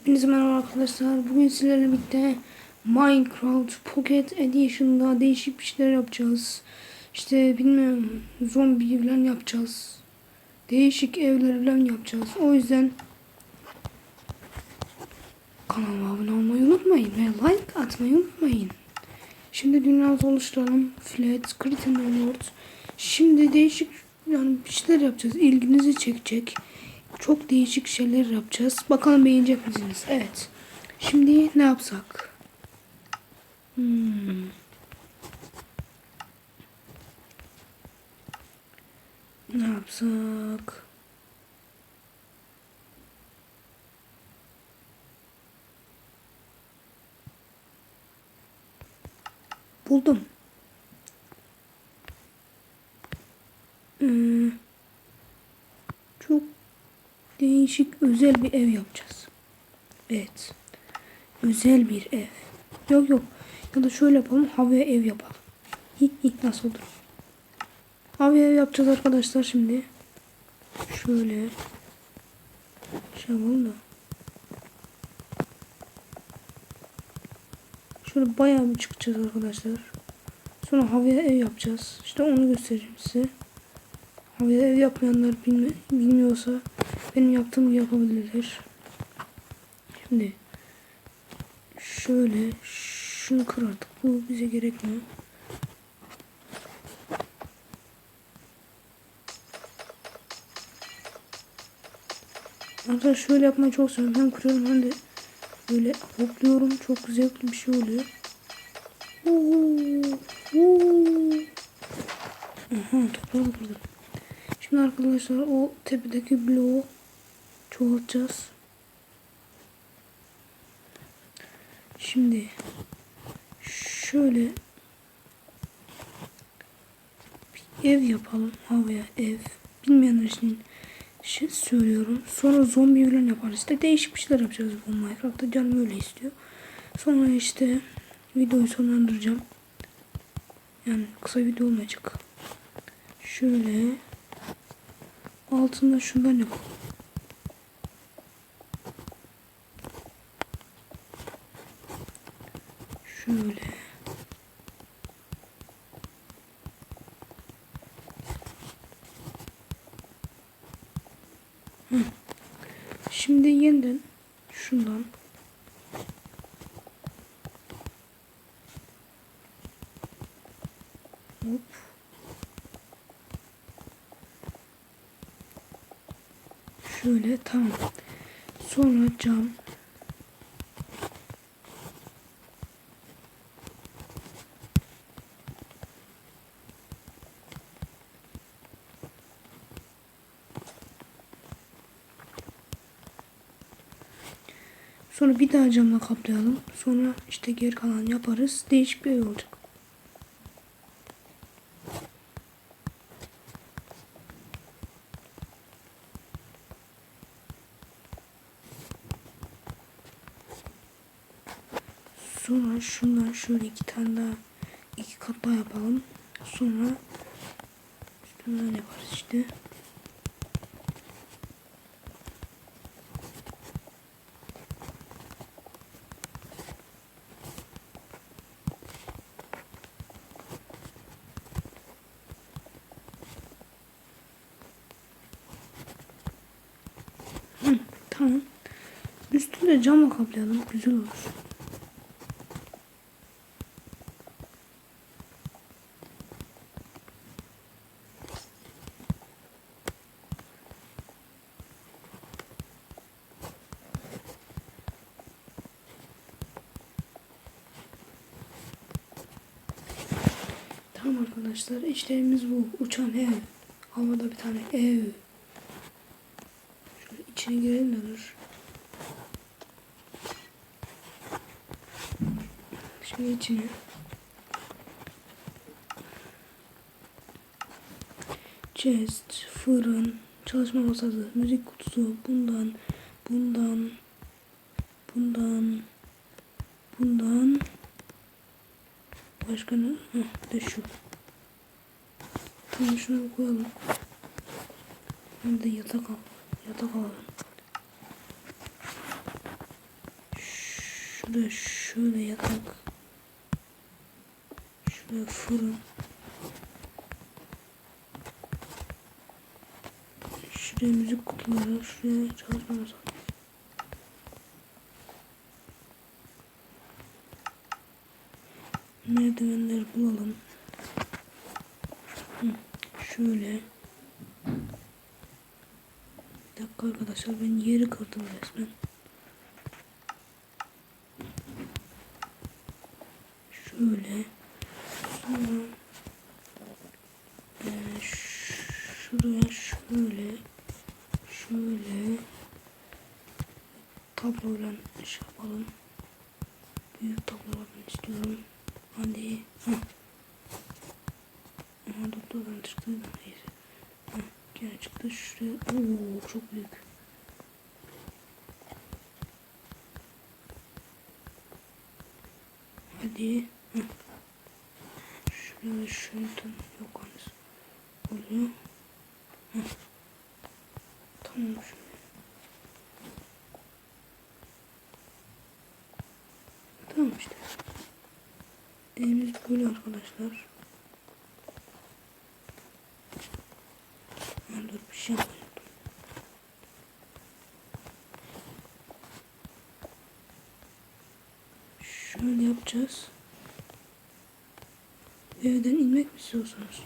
Hepinize merhaba arkadaşlar. Bugün sizlerle birlikte Minecraft Pocket Edition'da değişik bir şeyler yapacağız. İşte bilmiyorum zombi falan yapacağız. Değişik evler falan yapacağız. O yüzden kanalıma abone olmayı unutmayın ve like atmayı unutmayın. Şimdi dünyamızı oluşturalım. Flat, Cretan World. Şimdi değişik yani bir şeyler yapacağız. İlginizi çekecek. Çok değişik şeyler yapacağız. Bakalım beğenecek misiniz? Evet. Şimdi ne yapsak? Hmm. Ne yapsak? Buldum. Hmm. Çok değişik özel bir ev yapacağız. Evet. Özel bir ev. Yok yok. Ya da şöyle yapalım. Havaya ev yapalım. Hi hi nasıl olur? Havaya ev yapacağız arkadaşlar şimdi. Şöyle. Şey yapalım da. Şöyle bayağı bir çıkacağız arkadaşlar. Sonra havaya ev yapacağız. İşte onu göstereceğim size. Havaya ev yapmayanlar bilme, bilmiyorsa benim yaptığım yapabilirler. Şimdi şöyle şunu kır artık. Bu bize gerekmiyor. Arkadaşlar şöyle yapmayı çok seviyorum. Hem kırıyorum hem de böyle hopluyorum. Çok zevkli bir şey oluyor. Aha toprağı kırdım. Şimdi arkadaşlar o tepedeki bloğu çoğaltacağız. Şimdi şöyle bir ev yapalım havaya ev. Bilmeyenler için şey söylüyorum. Sonra zombi falan yaparız. İşte değişik bir şeyler yapacağız bu Minecraft'ta. Canım öyle istiyor. Sonra işte videoyu sonlandıracağım. Yani kısa video olmayacak. Şöyle altında şundan yapalım. Şöyle. Şimdi yeniden şundan. Hop. Şöyle tamam. Sonra cam Sonra bir daha camla kaplayalım. Sonra işte geri kalan yaparız. Değişik bir olacak. Sonra şundan şöyle iki tane daha iki kat daha yapalım. Sonra üstünden yaparız işte. Hı, tamam. Üstünü de camla kaplayalım. Güzel olur. Tamam arkadaşlar işte evimiz bu. Uçan ev. Havada bir tane ev. İçine girelim de dur. Şimdi içine. Chest, fırın, çalışma masası, müzik kutusu, bundan, bundan, bundan, bundan, başka ne? Heh, de şu. Tamam şunu koyalım. Hem de yatak al. Yatak alalım. Şuraya şöyle yatak. Şuraya fırın. Şuraya müzik kutuları. Şuraya çalışma masası. Merdivenleri bulalım. Hı, Şöyle. Dakika arkadaşlar ben yeri kırdım resmen. Şöyle. Sonra eee, şuraya şöyle şöyle tabloyla şey yapalım. Büyük tablolardan istiyorum. Hadi. Heh. Aha doktordan çıktı. Neyse. Heh, gene çıktı. Şuraya. Oo çok büyük. Hadi. Heh. Şuraya şuradan yok. Heh. Tamam şöyle. Tamam işte. Evimiz böyle arkadaşlar. Bir şey. Şöyle yapacağız. Evden inmek mi istiyorsunuz?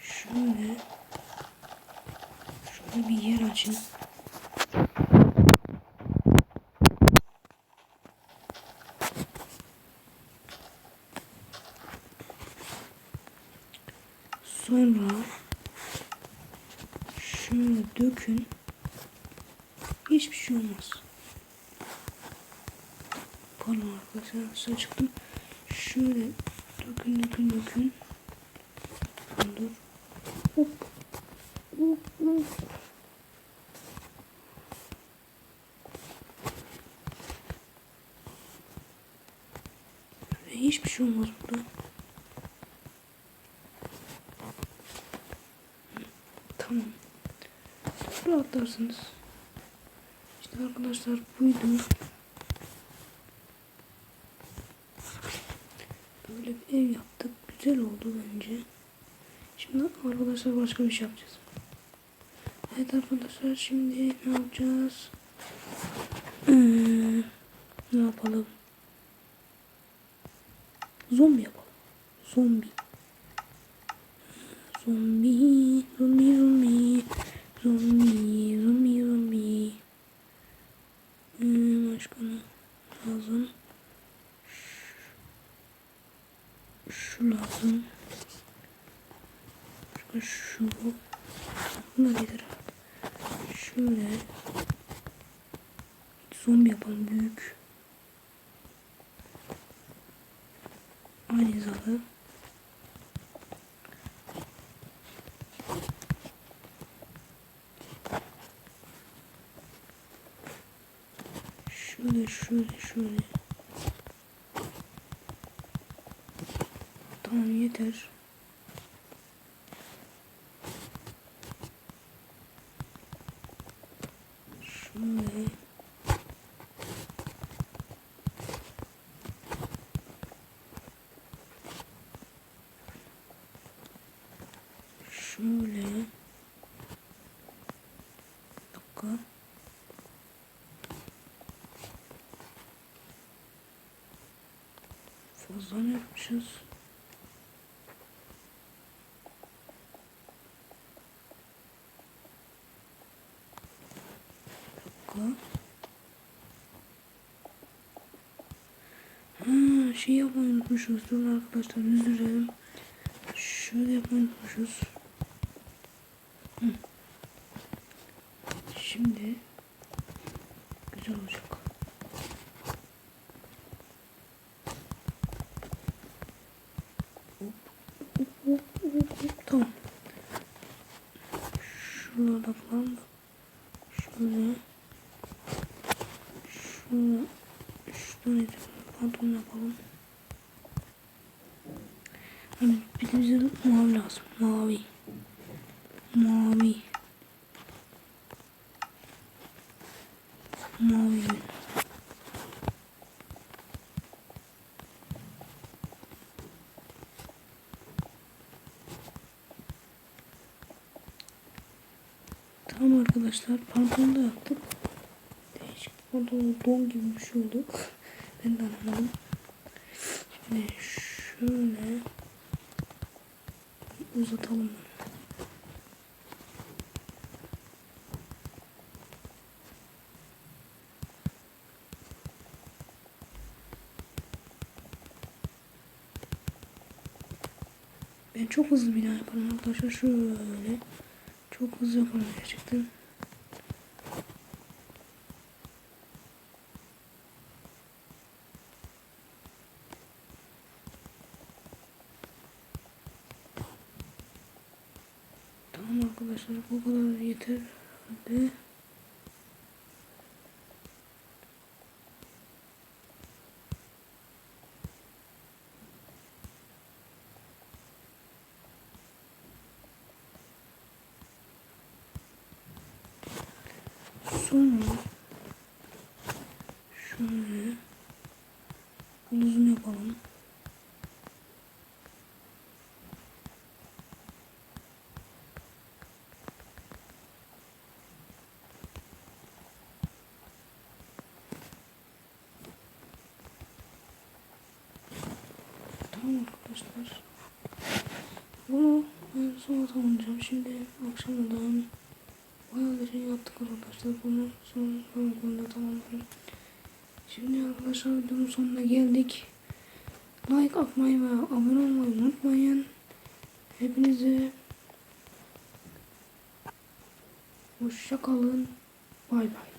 Şöyle. Şöyle bir yer açın. Sonra şöyle dökün. Hiçbir şey olmaz. Pardon arkadaşlar nasıl çıktım. Şöyle dökün dökün dökün. Dur. Hop. Hop hop. Hiçbir şey olmaz burada. Tamam. Şuraya atlarsınız. İşte arkadaşlar buydu. Böyle bir ev yaptık. Güzel oldu bence. Şimdi arkadaşlar başka bir şey yapacağız. Evet arkadaşlar şimdi ne yapacağız? Hmm, ne yapalım? Zombi yapalım. Zombi, zombi, zombi, zombi, zombi, zombi. Hmm, başka ne lazım? Şu, lazım. Başka şu. Bunlar yeter. Şöyle. Zombi yapalım büyük. Aynı hizalı. Şöyle şöyle şöyle. Tamam yeter. Şöyle. Dakika. Fazla mı yapmışız? Bir dakika. Ha, şey yapmayı unutmuşuz. Dur arkadaşlar özür dilerim. Şöyle yapmayı unutmuşuz. Şimdi güzel olacak. Hop, hop, hop, hop. Tamam. Şurada falan da şöyle şunu şuradan itibaren pantolon yapalım. Hani Bizim mavi lazım. Mavi. Mavi. Mavi. Tamam arkadaşlar pantolonu da yaptık. Değişik pantolon don gibi bir şey oldu. ben de anlamadım. Şimdi şöyle uzatalım. Ben çok hızlı bina yaparım arkadaşlar. Şöyle. Çok hızlı yaparım gerçekten. Tamam arkadaşlar bu kadar yeter. Hadi. Sonra şöyle uzun yapalım. Tamam arkadaşlar. Bunu ben sonra tamamlayacağım. Şimdi akşamdan şey yaptık arkadaşlar. Bunu son konuda tamamlarım. Şimdi arkadaşlar videonun sonuna geldik. Like atmayı ve abone olmayı unutmayın. Hepinize hoşça kalın. Bay bay.